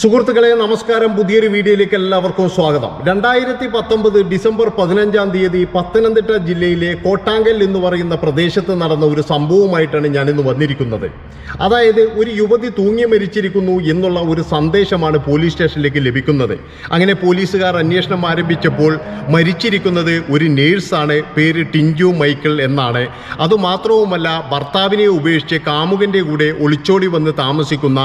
സുഹൃത്തുക്കളെ നമസ്കാരം. പുതിയൊരു വീഡിയോയിലേക്ക് എല്ലാവർക്കും സ്വാഗതം. രണ്ടായിരത്തി പത്തൊമ്പത് ഡിസംബർ പതിനഞ്ചാം തീയതി പത്തനംതിട്ട ജില്ലയിലെ കോട്ടാങ്കൽ എന്ന് പറയുന്ന പ്രദേശത്ത് നടന്ന ഒരു സംഭവമായിട്ടാണ് ഞാനിന്ന് വന്നിരിക്കുന്നത്. അതായത് ഒരു യുവതി തൂങ്ങി മരിച്ചിരിക്കുന്നു എന്നുള്ള ഒരു സന്ദേശമാണ് പോലീസ് സ്റ്റേഷനിലേക്ക് ലഭിക്കുന്നത്. അങ്ങനെ പോലീസുകാർ അന്വേഷണം ആരംഭിച്ചപ്പോൾ മരിച്ചിരിക്കുന്നത് ഒരു നേഴ്സാണ് പേര് ടിഞ്ചു മൈക്കിൾ എന്നാണ്. അതുമാത്രവുമല്ല ഭർത്താവിനെ ഉപേക്ഷിച്ച് കാമുകന്റെ കൂടെ ഒളിച്ചോടി വന്ന് താമസിക്കുന്ന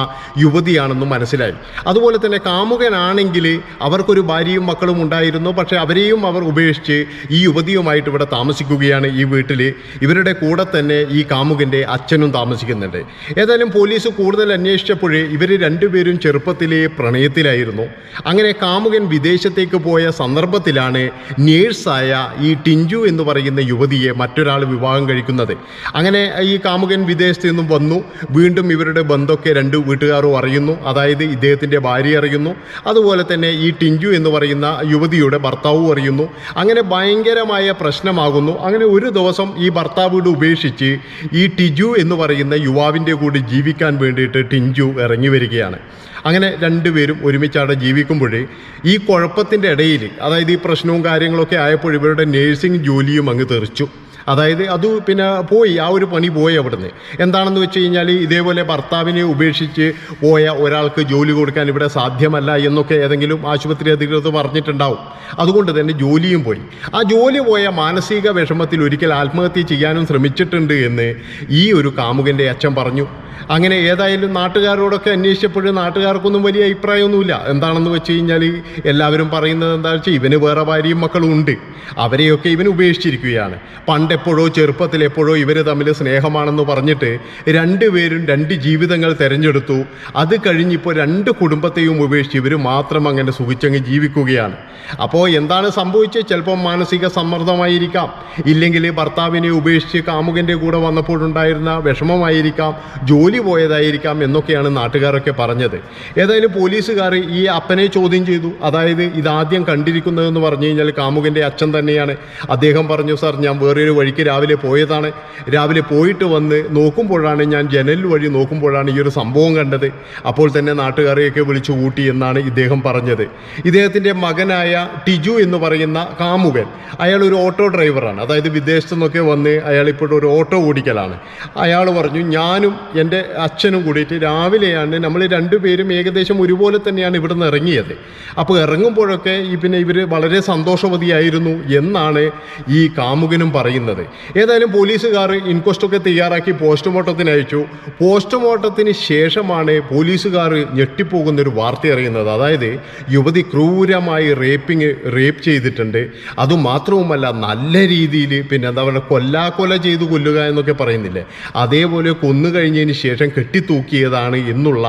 യുവതിയാണെന്ന് മനസ്സിലായി. അതുപോലെ തന്നെ കാമുകനാണെങ്കിൽ അവർക്കൊരു ഭാര്യയും മക്കളും ഉണ്ടായിരുന്നു. പക്ഷേ അവരെയും അവർ ഉപേക്ഷിച്ച് ഈ യുവതിയുമായിട്ട് ഇവിടെ താമസിക്കുകയാണ് ഈ വീട്ടിൽ. ഇവരുടെ കൂടെ തന്നെ ഈ കാമുകന്റെ അച്ഛനും താമസിക്കുന്നുണ്ട്. ഏതായാലും പോലീസ് കൂടുതൽ അന്വേഷിച്ചപ്പോഴേ ഇവർ രണ്ടുപേരും ചെറുപ്പത്തിലെ പ്രണയത്തിലായിരുന്നു. അങ്ങനെ കാമുകൻ വിദേശത്തേക്ക് പോയ സന്ദർഭത്തിലാണ് നേഴ്സായ ഈ ടിഞ്ചു എന്ന് പറയുന്ന യുവതിയെ മറ്റൊരാൾ വിവാഹം കഴിക്കുന്നത്. അങ്ങനെ ഈ കാമുകൻ വിദേശത്ത് നിന്നും വന്നു. വീണ്ടും ഇവരുടെ ബന്ധമൊക്കെ രണ്ട് വീട്ടുകാരും അറിയുന്നു. അതായത് ഇദ്ദേഹത്തിന്റെ ഭാര്യ അറിയുന്നു. അതുപോലെ തന്നെ ഈ ടിഞ്ചു എന്ന് പറയുന്ന യുവതിയുടെ ഭർത്താവും അറിയുന്നു. അങ്ങനെ ഭയങ്കരമായ പ്രശ്നമാകുന്നു. അങ്ങനെ ഒരു ദിവസം ഈ ഭർത്താവോട് ഉപേക്ഷിച്ച് ഈ ടിജു എന്ന് പറയുന്ന യുവാവിന്റെ കൂടി ജീവിക്കാൻ വേണ്ടിയിട്ട് ടിൻജു ഇറങ്ങി വരികയാണ്. അങ്ങനെ രണ്ടുപേരും ഒരുമിച്ച് അവിടെ ജീവിക്കുമ്പോൾ ഈ കുഴപ്പത്തിന്റെ ഇടയിൽ അതായത് ഈ പ്രശ്നവും കാര്യങ്ങളൊക്കെ ആയപ്പോൾ ഇവരുടെ നേഴ്സിംഗ് ജോലിയും അങ്ങ് തെറിച്ചു. അതായത് അത് പിന്നെ പോയി ആ ഒരു പണി പോയി അവിടുന്ന്. എന്താണെന്ന് വെച്ച് കഴിഞ്ഞാൽ ഇതേപോലെ ഭർത്താവിനെ ഉപേക്ഷിച്ച് പോയ ഒരാൾക്ക് ജോലി കൊടുക്കാൻ ഇവിടെ സാധ്യമല്ല എന്നൊക്കെ ഏതെങ്കിലും ആശുപത്രി അധികൃതർ പറഞ്ഞിട്ടുണ്ടാവും. അതുകൊണ്ട് തന്നെ ജോലിയും പോയി. ആ ജോലി പോയ മാനസിക വിഷമത്തിൽ ഒരിക്കൽ ആത്മഹത്യ ചെയ്യാനും ശ്രമിച്ചിട്ടുണ്ട് എന്ന് ഈ ഒരു കാമുകന്റെ അച്ഛൻ പറഞ്ഞു. അങ്ങനെ ഏതായാലും നാട്ടുകാരോടൊക്കെ അന്വേഷിച്ചപ്പോഴും നാട്ടുകാർക്കൊന്നും വലിയ അഭിപ്രായമൊന്നുമില്ല. എന്താണെന്ന് വെച്ച് കഴിഞ്ഞാൽ എല്ലാവരും പറയുന്നത് എന്താ വെച്ചാൽ ഇവന് വേറെ ഭാര്യയും മക്കളും ഉണ്ട്. അവരെയൊക്കെ ഇവൻ ഉപേക്ഷിച്ചിരിക്കുകയാണ്. പണ്ടെപ്പോഴോ ചെറുപ്പത്തിൽ എപ്പോഴോ ഇവർ തമ്മിൽ സ്നേഹമാണെന്ന് പറഞ്ഞിട്ട് രണ്ടുപേരും രണ്ട് ജീവിതങ്ങൾ തിരഞ്ഞെടുത്തു. അത് കഴിഞ്ഞിപ്പോൾ രണ്ട് കുടുംബത്തെയും ഉപേക്ഷിച്ച് ഇവർ മാത്രം അങ്ങനെ സുഖിച്ചങ്ങ് ജീവിക്കുകയാണ്. അപ്പോൾ എന്താണ് സംഭവിച്ചത്? ചിലപ്പോൾ മാനസിക സമ്മർദ്ദമായിരിക്കാം. ഇല്ലെങ്കിൽ ഭർത്താവിനെ ഉപേക്ഷിച്ച് കാമുകന്റെ കൂടെ വന്നപ്പോഴുണ്ടായിരുന്ന വിഷമമായിരിക്കാം. ജോലി പോയതായിരിക്കാം എന്നൊക്കെയാണ് നാട്ടുകാരൊക്കെ പറഞ്ഞത്. ഏതായാലും പോലീസുകാർ ഈ അപ്പനെ ചോദ്യം ചെയ്തു. അതായത് ഇതാദ്യം കണ്ടിരിക്കുന്നതെന്ന് പറഞ്ഞു കഴിഞ്ഞാൽ കാമുകന്റെ അച്ഛൻ തന്നെയാണ്. അദ്ദേഹം പറഞ്ഞു സാർ ഞാൻ വേറൊരു വഴിക്ക് രാവിലെ പോയതാണ്. രാവിലെ പോയിട്ട് വന്ന് നോക്കുമ്പോഴാണ് ഞാൻ ജനൽ വഴി നോക്കുമ്പോഴാണ് ഈ ഒരു സംഭവം കണ്ടത്. അപ്പോൾ തന്നെ നാട്ടുകാരെയൊക്കെ വിളിച്ചു കൂട്ടി എന്നാണ് ഇദ്ദേഹം പറഞ്ഞത്. ഇദ്ദേഹത്തിന്റെ മകനായ ടിജു എന്ന് പറയുന്ന കാമുകൻ അയാൾ ഒരു ഓട്ടോ ഡ്രൈവറാണ്. അതായത് വിദേശത്തു നിന്നൊക്കെ വന്ന് അയാൾ ഇപ്പോൾ ഒരു ഓട്ടോ ഓടിക്കലാണ്. അയാൾ പറഞ്ഞു ഞാനും അച്ഛനും കൂടിയിട്ട് രാവിലെയാണ് നമ്മൾ രണ്ടുപേരും ഏകദേശം ഒരുപോലെ തന്നെയാണ് ഇവിടുന്ന് ഇറങ്ങിയത്. അപ്പോൾ ഇറങ്ങുമ്പോഴൊക്കെ ഈ പിന്നെ ഇവർ വളരെ സന്തോഷവതിയായിരുന്നു എന്നാണ് ഈ കാമുകനും പറയുന്നത്. ഏതായാലും പോലീസുകാർ ഇൻക്വസ്റ്റൊക്കെ തയ്യാറാക്കി പോസ്റ്റ്മോർട്ടത്തിന് അയച്ചു. പോസ്റ്റ്മോർട്ടത്തിന് ശേഷമാണ് പോലീസുകാർ ഞെട്ടിപ്പോകുന്നൊരു വാർത്ത അറിയുന്നത്. അതായത് യുവതി ക്രൂരമായി റേപ്പിങ് റേപ്പ് ചെയ്തിട്ടുണ്ട്. അതുമാത്രവുമല്ല നല്ല രീതിയിൽ പിന്നെ എന്താ പറയുക കൊല്ലാക്കൊല ചെയ്തു കൊല്ലുക എന്നൊക്കെ പറയുന്നില്ലേ? അതേപോലെ കൊന്നു കഴിഞ്ഞതിന് ശേഷം കെട്ടിത്തൂക്കിയതാണ് എന്നുള്ള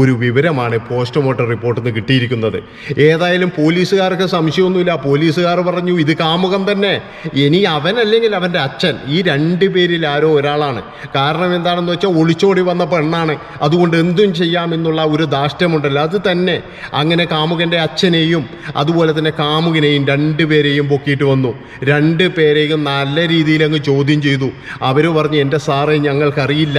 ഒരു വിവരമാണ് പോസ്റ്റ്മോർട്ടം റിപ്പോർട്ടിൽ നിന്ന് കിട്ടിയിരിക്കുന്നത്. ഏതായാലും പോലീസുകാർക്ക് സംശയമൊന്നുമില്ല. പോലീസുകാർ പറഞ്ഞു ഇത് കാമുകം തന്നെ. ഇനി അവൻ അല്ലെങ്കിൽ അവന്റെ അച്ഛൻ. ഈ രണ്ട് പേരിൽ ആരോ ഒരാളാണ്. കാരണം എന്താണെന്ന് വെച്ചാൽ ഒളിച്ചോടി വന്ന പെണ്ണാണ്. അതുകൊണ്ട് എന്തും ചെയ്യാമെന്നുള്ള ഒരു ദാഷ്ട്യമുണ്ടല്ലോ അത് തന്നെ. അങ്ങനെ കാമുകന്റെ അച്ഛനെയും അതുപോലെ തന്നെ കാമുകനെയും രണ്ടുപേരെയും പൊക്കിയിട്ട് വന്നു. രണ്ട് പേരെയും നല്ല രീതിയിൽ അങ്ങ് ചോദ്യം ചെയ്തു. അവർ പറഞ്ഞു എന്റെ സാറേ ഞങ്ങൾക്കറിയില്ല.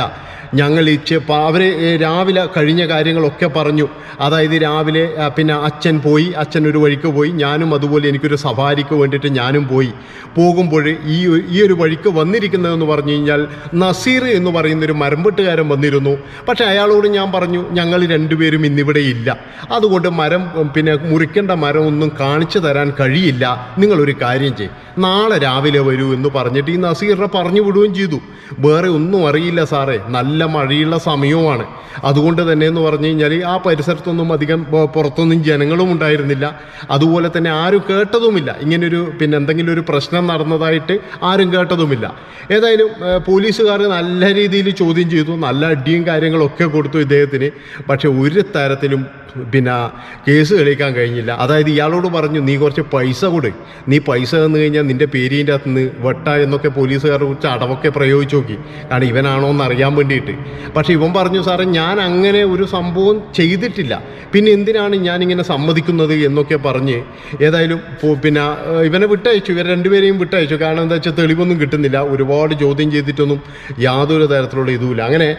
ഞങ്ങൾ ഇച്ച് അവർ രാവിലെ കഴിഞ്ഞ കാര്യങ്ങളൊക്കെ പറഞ്ഞു. അതായത് രാവിലെ പിന്നെ അച്ഛൻ പോയി അച്ഛൻ ഒരു വഴിക്ക് പോയി ഞാനും അതുപോലെ എനിക്കൊരു സഫാരിക്ക് വേണ്ടിയിട്ട് ഞാനും പോയി. പോകുമ്പോൾ ഈ ഈ ഒരു വഴിക്ക് വന്നിരിക്കുന്നതെന്ന് പറഞ്ഞു കഴിഞ്ഞാൽ നസീർ എന്ന് പറയുന്നൊരു മരംവെട്ടുകാരൻ വന്നിരുന്നു. പക്ഷേ അയാളോട് ഞാൻ പറഞ്ഞു ഞങ്ങൾ രണ്ടുപേരും ഇന്നിവിടെ ഇല്ല. അതുകൊണ്ട് മരം പിന്നെ മുറിക്കേണ്ട മരം ഒന്നും കാണിച്ചു തരാൻ കഴിയില്ല. നിങ്ങളൊരു കാര്യം ചെയ്യും. നാളെ രാവിലെ വരൂ എന്ന് പറഞ്ഞിട്ട് ഈ നസീറിനെ പറഞ്ഞു വിടുകയും ചെയ്തു. വേറെ ഒന്നും അറിയില്ല സാറേ. നല്ല മഴയുള്ള സമയവുമാണ്. അതുകൊണ്ട് തന്നെ എന്ന് പറഞ്ഞു കഴിഞ്ഞാൽ ആ പരിസരത്തൊന്നും അധികം പുറത്തൊന്നും ജനങ്ങളും ഉണ്ടായിരുന്നില്ല. അതുപോലെ തന്നെ ആരും കേട്ടതുമില്ല. ഇങ്ങനൊരു പിന്നെ എന്തെങ്കിലും ഒരു പ്രശ്നം നടന്നതായിട്ട് ആരും കേട്ടതുമില്ല. ഏതായാലും പോലീസുകാർ നല്ല രീതിയിൽ ചോദ്യം ചെയ്തു. നല്ല അടിയും കാര്യങ്ങളൊക്കെ കൊടുത്തു ഇദ്ദേഹത്തിന്. പക്ഷേ ഒരു തരത്തിലും പിന്നെ കേസ് കളിക്കാൻ കഴിഞ്ഞില്ല. അതായത് ഇയാളോട് പറഞ്ഞു നീ കുറച്ച് പൈസ കൊടു. നീ പൈസ തന്നു കഴിഞ്ഞാൽ നിന്റെ പേരീന്റെ അകത്ത് നിന്ന് വെട്ട എന്നൊക്കെ പോലീസുകാരെ കുറിച്ച് അടവൊക്കെ പ്രയോഗിച്ചു നോക്കി. കാരണം ഇവനാണോ എന്ന് അറിയാൻ വേണ്ടിയിട്ട്. പക്ഷേ ഇവൻ പറഞ്ഞു സാറേ ഞാൻ അങ്ങനെ ഒരു സംഭവം ചെയ്തിട്ടില്ല. പിന്നെ എന്തിനാണ് ഞാനിങ്ങനെ സമ്മതിക്കുന്നത്? എന്നൊക്കെ പറഞ്ഞ് ഏതായാലും പിന്നെ ഇവനെ വിട്ടയച്ചു. ഇവരെ രണ്ടുപേരെയും വിട്ടയച്ചു. കാരണം എന്താ വെച്ചാൽ തെളിവൊന്നും കിട്ടുന്നില്ല. ഒരുപാട് ചോദ്യം ചെയ്തിട്ടൊന്നും യാതൊരു തരത്തിലുള്ള ഇതുമില്ല. അങ്ങനെ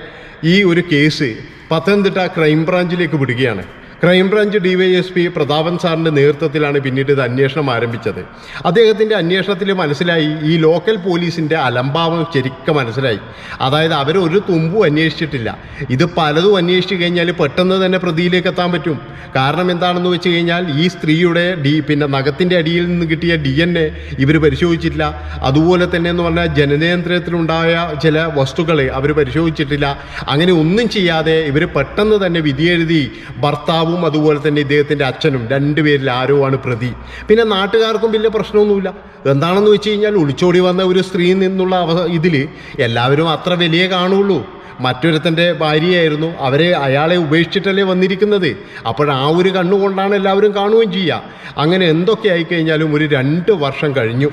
ഈ ഒരു കേസ് പത്തനംതിട്ട ക്രൈംബ്രാഞ്ചിലേക്ക് വിടുകയാണ്. ക്രൈംബ്രാഞ്ച് ഡിവൈഎസ്പി പ്രതാപൻ സാറിന്റെ നേതൃത്വത്തിലാണ് പിന്നീട് ഇത് അന്വേഷണം ആരംഭിച്ചത്. അദ്ദേഹത്തിന്റെ അന്വേഷണത്തിൽ മനസ്സിലായി ഈ ലോക്കൽ പോലീസിന്റെ അലംഭാവം ശരിക്കും മനസ്സിലായി. അതായത് അവർ ഒരു തുമ്പും അന്വേഷിച്ചിട്ടില്ല. ഇത് പലതും അന്വേഷിച്ച് കഴിഞ്ഞാൽ പെട്ടെന്ന് തന്നെ പ്രതിയിലേക്ക് എത്താൻ പറ്റും. കാരണം എന്താണെന്ന് വെച്ച് കഴിഞ്ഞാൽ ഈ സ്ത്രീയുടെ ഡി പിന്നെ നഖത്തിന്റെ അടിയിൽ നിന്ന് കിട്ടിയ ഡി എൻ എ ഇവർ പരിശോധിച്ചിട്ടില്ല. അതുപോലെ തന്നെ എന്ന് പറഞ്ഞാൽ ജനനേന്ദ്രത്തിലുണ്ടായ ചില വസ്തുക്കൾ അവർ പരിശോധിച്ചിട്ടില്ല. അങ്ങനെ ഒന്നും ചെയ്യാതെ ഇവർ പെട്ടെന്ന് തന്നെ വിധിയെഴുതി ഭർത്താവും അതുപോലെ തന്നെ ഇദ്ദേഹത്തിന്റെ അച്ഛനും രണ്ടുപേരിൽ ആരോ ആണ് പ്രതി. പിന്നെ നാട്ടുകാർക്കും വലിയ പ്രശ്നമൊന്നുമില്ല. എന്താണെന്ന് വെച്ച് കഴിഞ്ഞാൽ ഒളിച്ചോടി വന്ന ഒരു സ്ത്രീയിൽ നിന്നുള്ള അവ ഇതിൽ എല്ലാവരും അത്ര വലിയ കാണുള്ളൂ. മറ്റൊരുത്തന്റെ ഭാര്യയായിരുന്നു. അവരെ അയാളെ ഉപേക്ഷിച്ചിട്ടല്ലേ വന്നിരിക്കുന്നത്. അപ്പോൾ ആ ഒരു കണ്ണുകൊണ്ടാണ് എല്ലാവരും കാണുകയും ചെയ്യുക. അങ്ങനെ എന്തൊക്കെ ആയിക്കഴിഞ്ഞാലും ഒരു രണ്ട് വർഷം കഴിഞ്ഞു.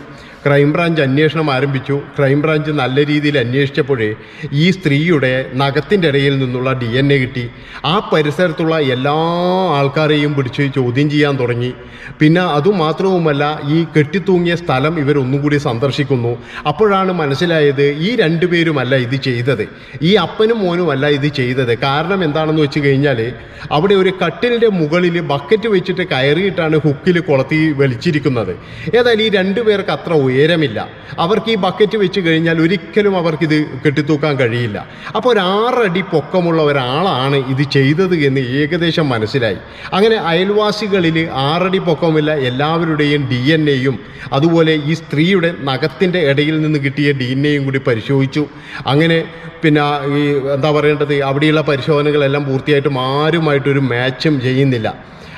ക്രൈംബ്രാഞ്ച് അന്വേഷണം ആരംഭിച്ചു. ക്രൈംബ്രാഞ്ച് നല്ല രീതിയിൽ അന്വേഷിച്ചപ്പോഴേ ഈ സ്ത്രീയുടെ നഖത്തിന്റെ ഇടയിൽ നിന്നുള്ള ഡി എൻ എ കിട്ടി. ആ പരിസരത്തുള്ള എല്ലാ ആൾക്കാരെയും പിടിച്ച് ചോദ്യം ചെയ്യാൻ തുടങ്ങി. പിന്നെ അതുമാത്രവുമല്ല ഈ കെട്ടിത്തൂങ്ങിയ സ്ഥലം ഇവരൊന്നും കൂടി സന്ദർശിക്കുന്നു. അപ്പോഴാണ് മനസ്സിലായത് ഈ രണ്ടുപേരുമല്ല ഇത് ചെയ്തത്. ഈ അപ്പനും മോനുമല്ല ഇത് ചെയ്തത്. കാരണം എന്താണെന്ന് വെച്ച് കഴിഞ്ഞാൽ അവിടെ ഒരു കട്ടിലിന്റെ മുകളിൽ ബക്കറ്റ് വെച്ചിട്ട് കയറിയിട്ടാണ് ഹുക്കിൽ കുളത്തി വലിച്ചിരിക്കുന്നത്. ഏതായാലും ഈ രണ്ടുപേർക്ക് അത്ര ഉയരമില്ല. അവർക്ക് ഈ ബക്കറ്റ് വെച്ച് കഴിഞ്ഞാൽ ഒരിക്കലും അവർക്കിത് കെട്ടിത്തൂക്കാൻ കഴിയില്ല. അപ്പോൾ ഒരു ആറടി പൊക്കമുള്ള ഒരാളാണ് ഇത് ചെയ്തത് എന്ന് ഏകദേശം മനസ്സിലായി. അങ്ങനെ അയൽവാസികളിൽ ആറടി പൊക്കമില്ല എല്ലാവരുടെയും ഡി എൻ എയും അതുപോലെ ഈ സ്ത്രീയുടെ നഖത്തിന്റെ ഇടയിൽ നിന്ന് കിട്ടിയ ഡി എൻ എയും കൂടി പരിശോധിച്ചു. അങ്ങനെ പിന്നെ ഈ എന്താ പറയേണ്ടത് അവിടെയുള്ള പരിശോധനകളെല്ലാം പൂർത്തിയായിട്ടും ആരുമായിട്ടൊരു മാച്ചും ചെയ്യുന്നില്ല.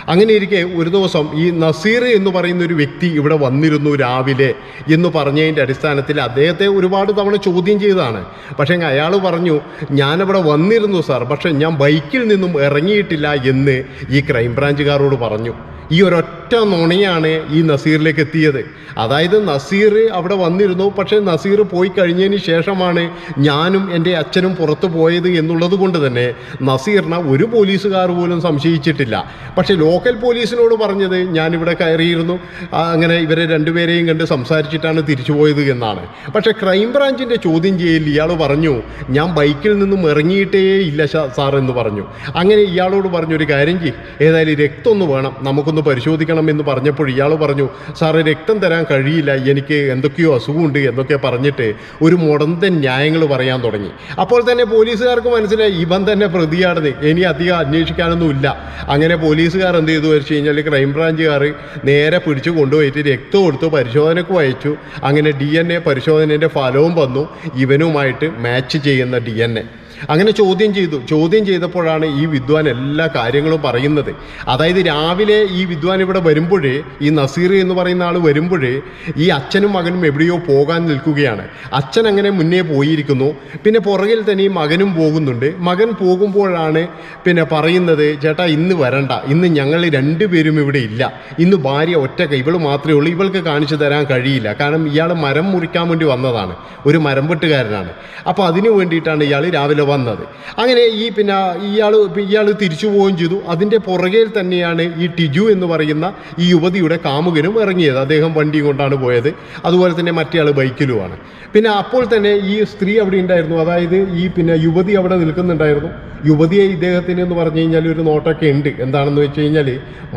അങ്ങനെ ഇരിക്കെ ഒരു ദിവസം ഈ നസീർ എന്ന് പറയുന്ന ഒരു വ്യക്തി ഇവിടെ വന്നിരുന്നു രാവിലെ എന്ന് പറഞ്ഞതിന്റെ അടിസ്ഥാനത്തിൽ അദ്ദേഹത്തെ ഒരുപാട് തവണ ചോദ്യം ചെയ്തതാണ്. പക്ഷേ അയാൾ പറഞ്ഞു ഞാനിവിടെ വന്നിരുന്നു സാർ പക്ഷേ ഞാൻ ബൈക്കിൽ നിന്നും ഇറങ്ങിയിട്ടില്ല എന്ന് ഈ ക്രൈംബ്രാഞ്ചുകാരോട് പറഞ്ഞു. ഈ ഒരൊറ്റ നുണയാണ് ഈ നസീറിലേക്ക് എത്തിയത്. അതായത് നസീർ അവിടെ വന്നിരുന്നു. പക്ഷേ നസീർ പോയി കഴിഞ്ഞതിന് ശേഷമാണ് ഞാനും എന്റെ അച്ഛനും പുറത്തു പോയത് എന്നുള്ളത് കൊണ്ട് തന്നെ നസീറിനെ ഒരു പോലീസുകാർ പോലും സംശയിച്ചിട്ടില്ല. പക്ഷേ ലോക്കൽ പോലീസിനോട് പറഞ്ഞത് ഞാനിവിടെ കയറിയിരുന്നു. അങ്ങനെ ഇവരെ രണ്ടുപേരെയും കണ്ട് സംസാരിച്ചിട്ടാണ് തിരിച്ചു പോയത് എന്നാണ്. പക്ഷേ ക്രൈംബ്രാഞ്ചിന്റെ ചോദ്യം ചെയ്യലിൽ ഇയാൾ പറഞ്ഞു ഞാൻ ബൈക്കിൽ നിന്നും ഇറങ്ങിയിട്ടേ ഇല്ല സാർ എന്ന് പറഞ്ഞു. അങ്ങനെ ഇയാളോട് പറഞ്ഞൊരു കാര്യം ചെയ്യും. ഏതായാലും രക്തമൊന്ന് വേണം. നമുക്കൊന്ന് പരിശോധിക്കണം എന്ന് പറഞ്ഞപ്പോൾ ഇയാൾ പറഞ്ഞു സാറ് രക്തം തരാൻ കഴിയില്ല. എനിക്ക് എന്തൊക്കെയോ അസുഖമുണ്ട് എന്നൊക്കെ പറഞ്ഞിട്ട് ഒരു മുടന്തൻ ന്യായങ്ങൾ പറയാൻ തുടങ്ങി. അപ്പോൾ തന്നെ പോലീസുകാർക്ക് മനസ്സിലായി ഇവൻ തന്നെ പ്രതിയാണെന്ന്. ഇനി അധികം അന്വേഷിക്കാനൊന്നുമില്ല അങ്ങനെ പോലീസുകാർ എന്ത് ചെയ്തു? വെച്ച് കഴിഞ്ഞാൽ ക്രൈംബ്രാഞ്ചുകാർ നേരെ പിടിച്ചു കൊണ്ടുപോയിട്ട് രക്തം കൊടുത്തു പരിശോധനയ്ക്ക് അയച്ചു അങ്ങനെ ഡി എൻ എ പരിശോധനേന്റെ ഫലവും വന്നു. ഇവനുമായിട്ട് മാച്ച് ചെയ്യുന്ന ഡി എൻ എ. അങ്ങനെ ചോദ്യം ചെയ്തു. ചോദ്യം ചെയ്തപ്പോഴാണ് ഈ വിദ്വാൻ എല്ലാ കാര്യങ്ങളും പറയുന്നത്. അതായത് രാവിലെ ഈ വിദ്വാൻ ഇവിടെ വരുമ്പോഴേ ഈ നസീർ എന്ന് പറയുന്ന ആൾ വരുമ്പോഴേ ഈ അച്ഛനും മകനും എവിടെയോ പോകാൻ നിൽക്കുകയാണ്. അച്ഛൻ അങ്ങനെ മുന്നേ പോയിരിക്കുന്നു. പിന്നെ പുറകിൽ തന്നെ ഈ മകനും പോകുന്നുണ്ട്. മകൻ പോകുമ്പോഴാണ് പിന്നെ പറയുന്നത് ചേട്ടാ ഇന്ന് വരണ്ട. ഇന്ന് ഞങ്ങൾ രണ്ടുപേരും ഇവിടെ ഇല്ല. ഇന്ന് ഭാര്യ ഒറ്റ ഇവൾ മാത്രമേ ഉള്ളൂ. ഇവൾക്ക് കാണിച്ചു തരാൻ കഴിയില്ല. കാരണം ഇയാൾ മരം മുറിക്കാൻ വേണ്ടി വന്നതാണ്. ഒരു മരം വെട്ടുകാരനാണ് അപ്പോൾ അതിനു വേണ്ടിയിട്ടാണ് ഇയാൾ രാവിലെ വന്നത്. അങ്ങനെ ഈ പിന്നെ ഇയാൾ ഇയാൾ തിരിച്ചു പോവുകയും ചെയ്തു. അതിന്റെ പുറകെ തന്നെയാണ് ഈ ടിജു എന്ന് പറയുന്ന ഈ യുവതിയുടെ കാമുകനും ഇറങ്ങിയത്. അദ്ദേഹം വണ്ടി കൊണ്ടാണ് പോയത്. അതുപോലെ തന്നെ മറ്റേ ആൾ ബൈക്കിലുമാണ്. പിന്നെ അപ്പോൾ തന്നെ ഈ സ്ത്രീ അവിടെ ഉണ്ടായിരുന്നു. അതായത് ഈ പിന്നെ യുവതി അവിടെ നിൽക്കുന്നുണ്ടായിരുന്നു. യുവതിയെ ഇദ്ദേഹത്തിന് എന്ന് പറഞ്ഞു കഴിഞ്ഞാൽ ഒരു നോട്ടൊക്കെ ഉണ്ട്. എന്താണെന്ന് വെച്ച് കഴിഞ്ഞാൽ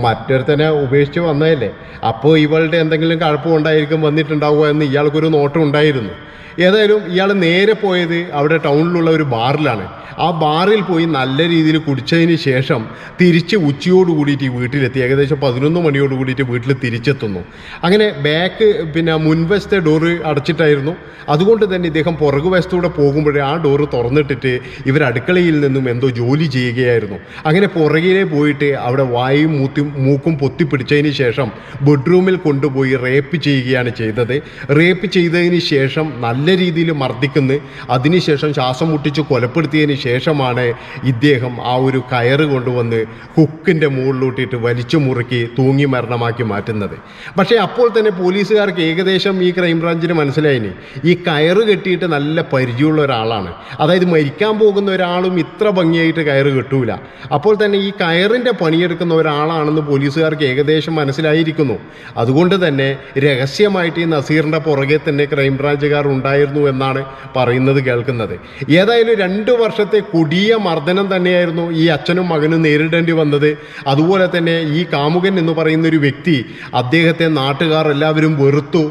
മറ്റൊരുത്തനെ ഉപേക്ഷിച്ച് വന്നതല്ലേ? അപ്പോൾ ഇവളുടെ എന്തെങ്കിലും കുഴപ്പമുണ്ടായിരിക്കും വന്നിട്ടുണ്ടാവുക എന്ന് ഇയാൾക്കൊരു നോട്ടം ഉണ്ടായിരുന്നു. ഏതായാലും ഇയാൾ നേരെ പോയത് അവിടെ ടൗണിലുള്ള ഒരു ബാറിലാണ്. ആ ബാറിൽ പോയി നല്ല രീതിയിൽ കുടിച്ചതിന് ശേഷം തിരിച്ച് ഉച്ചയോട് കൂടിയിട്ട് വീട്ടിലെത്തി. ഏകദേശം പതിനൊന്ന് മണിയോട് കൂടിയിട്ട് വീട്ടിൽ തിരിച്ചെത്തുന്നു. അങ്ങനെ ബാക്ക് പിന്നെ മുൻവശത്തെ ഡോറ് അടച്ചിട്ടായിരുന്നു. അതുകൊണ്ട് തന്നെ ഇദ്ദേഹം പുറകു വശത്തൂടെ പോകുമ്പോഴേ ആ ഡോറ് തുറന്നിട്ടിട്ട് ഇവർ അടുക്കളയിൽ നിന്നും എന്തോ ജോലി ചെയ്യുകയായിരുന്നു. അങ്ങനെ പുറകിലെ പോയിട്ട് അവിടെ വായും മൂത്തും മൂക്കും പൊത്തിപ്പിടിച്ചതിന് ശേഷം ബെഡ്റൂമിൽ കൊണ്ടുപോയി റേപ്പ് ചെയ്യുകയാണ് ചെയ്തത്. റേപ്പ് ചെയ്തതിന് ശേഷം നല്ല രീതിയിൽ മർദ്ദിക്കുന്നു. അതിനുശേഷം ശ്വാസം മുട്ടിച്ച് കൊലപ്പെടുത്തിയതിന് ശേഷമാണ് ഇദ്ദേഹം ആ ഒരു കയറ് കൊണ്ടുവന്ന് ഹുക്കിന്റെ മുകളിലൂട്ടിയിട്ട് വലിച്ചു മുറുക്കി തൂങ്ങി മരണമാക്കി മാറ്റുന്നത്. പക്ഷേ അപ്പോൾ തന്നെ പോലീസുകാർക്ക് ഏകദേശം ഈ ക്രൈംബ്രാഞ്ചിന് മനസ്സിലായിന് ഈ കയറ് കെട്ടിയിട്ട് നല്ല പരിചയമുള്ള ഒരാളാണ്. അതായത് മരിക്കാൻ പോകുന്ന ഒരാളും ഇത്ര ഭംഗിയായിട്ട് കയറ് കെട്ടൂല. അപ്പോൾ തന്നെ ഈ കയറിന്റെ പണിയെടുക്കുന്ന ഒരാളാണെന്ന് പോലീസുകാർക്ക് ഏകദേശം മനസ്സിലായിരിക്കുന്നു. അതുകൊണ്ട് തന്നെ രഹസ്യമായിട്ട് ഈ നസീറിന്റെ പുറകെ തന്നെ ക്രൈംബ്രാഞ്ചുകാർ ഉണ്ടായി ഉണ്ടായിരുന്നു എന്നാണ് പറയുന്നത് കേൾക്കുന്നത്. ഏതായാലും രണ്ട് വർഷത്തെ കൊടിയ മർദ്ദനം തന്നെയായിരുന്നു ഈ അച്ഛനും മകനും നേരിടേണ്ടി വന്നത്. അതുപോലെ തന്നെ ഈ കാമുകൻ എന്ന് പറയുന്ന ഒരു വ്യക്തി അദ്ദേഹത്തെ നാട്ടുകാർ എല്ലാവരും വെറുത്തു.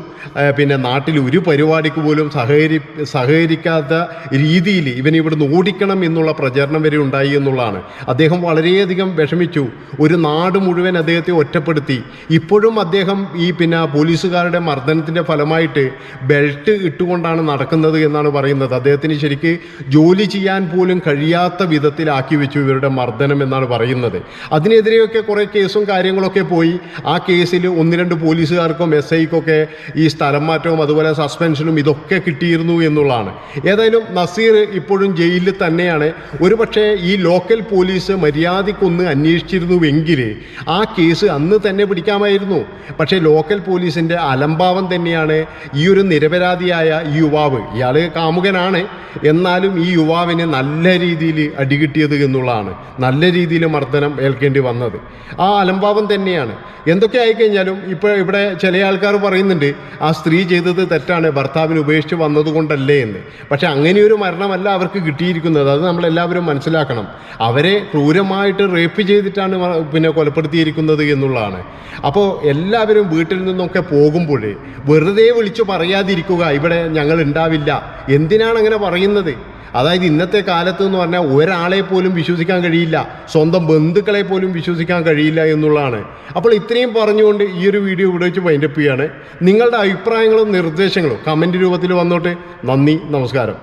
പിന്നെ നാട്ടിൽ ഒരു പരിപാടിക്ക് പോലും സഹകരി സഹകരിക്കാത്ത രീതിയിൽ ഇവൻ ഇവിടുന്ന് ഓടിക്കണം എന്നുള്ള പ്രചരണം വരെ ഉണ്ടായി എന്നുള്ളതാണ്. അദ്ദേഹം വളരെയധികം വിഷമിച്ചു. ഒരു നാട് മുഴുവൻ അദ്ദേഹത്തെ ഒറ്റപ്പെടുത്തി. ഇപ്പോഴും അദ്ദേഹം ഈ പിന്നെ പോലീസുകാരുടെ മർദ്ദനത്തിന്റെ ഫലമായിട്ട് ബെൽറ്റ് ഇട്ടുകൊണ്ടാണ് നടക്കുന്നത് എന്നാണ് പറയുന്നത്. അദ്ദേഹത്തിന് ശരിക്ക് ജോലി ചെയ്യാൻ പോലും കഴിയാത്ത വിധത്തിലാക്കി വെച്ചു ഇവരുടെ മർദ്ദനം എന്നാണ് പറയുന്നത്. അതിനെതിരെയൊക്കെ കുറേ കേസും കാര്യങ്ങളൊക്കെ പോയി. ആ കേസിൽ ഒന്ന് രണ്ട് പോലീസുകാർക്കും എസ് ഐക്കൊക്കെ ഈ സ്ഥലം മാറ്റവും അതുപോലെ സസ്പെൻഷനും ഇതൊക്കെ കിട്ടിയിരുന്നു എന്നുള്ളതാണ്. ഏതായാലും നസീർ ഇപ്പോഴും ജയിലിൽ തന്നെയാണ്. ഒരുപക്ഷെ ഈ ലോക്കൽ പോലീസ് മര്യാദയ്ക്കൊന്ന് അന്വേഷിച്ചിരുന്നുവെങ്കിൽ ആ കേസ് അന്ന് തന്നെ പിടിക്കാമായിരുന്നു. പക്ഷേ ലോക്കൽ പോലീസിന്റെ അലംഭാവം തന്നെയാണ് ഈ ഒരു നിരപരാധിയായ ഈ യുവാവ്. ഇയാൾ കാമുകനാണ്. എന്നാലും ഈ യുവാവിന് നല്ല രീതിയിൽ അടികിട്ടിയത് എന്നുള്ളതാണ്. നല്ല രീതിയിൽ മർദ്ദനം ഏൽക്കേണ്ടി വന്നത്. ആ അലംഭാവം തന്നെയാണ്. എന്തൊക്കെ ആയിക്കഴിഞ്ഞാലും ഇപ്പോൾ ഇവിടെ ചില ആൾക്കാർ പറയുന്നുണ്ട് ആ സ്ത്രീ ചെയ്തത് തെറ്റാണ് ഭർത്താവിന് ഉപേക്ഷിച്ച് വന്നതുകൊണ്ടല്ലേ എന്ന്. പക്ഷെ അങ്ങനെയൊരു മരണമല്ല അവർക്ക് കിട്ടിയിരിക്കുന്നത്. അത് നമ്മളെല്ലാവരും മനസ്സിലാക്കണം. അവരെ ക്രൂരമായിട്ട് റേപ്പ് ചെയ്തിട്ടാണ് പിന്നെ കൊലപ്പെടുത്തിയിരിക്കുന്നത് എന്നുള്ളതാണ്. അപ്പോൾ എല്ലാവരും വീട്ടിൽ നിന്നൊക്കെ പോകുമ്പോൾ വെറുതെ വിളിച്ചു പറയാതിരിക്കുക. ഇവിടെ ഞങ്ങൾ ഉണ്ടാവില്ല എന്തിനാണ് അങ്ങനെ പറയുന്നത്? അതായത് ഇന്നത്തെ കാലത്ത് എന്ന് പറഞ്ഞാൽ ഒരാളെ പോലും വിശ്വസിക്കാൻ കഴിയില്ല. സ്വന്തം ബന്ധുക്കളെ പോലും വിശ്വസിക്കാൻ കഴിയില്ല എന്നുള്ളതാണ്. അപ്പോൾ ഇത്രയും പറഞ്ഞുകൊണ്ട് ഈ ഒരു വീഡിയോ ഇവിടെ വെച്ച് വൈൻഡപ്പ് ചെയ്യാണ്. നിങ്ങളുടെ അഭിപ്രായങ്ങളും നിർദ്ദേശങ്ങളും കമന്റ് രൂപത്തിൽ വന്നോട്ടെ. നന്ദി നമസ്കാരം.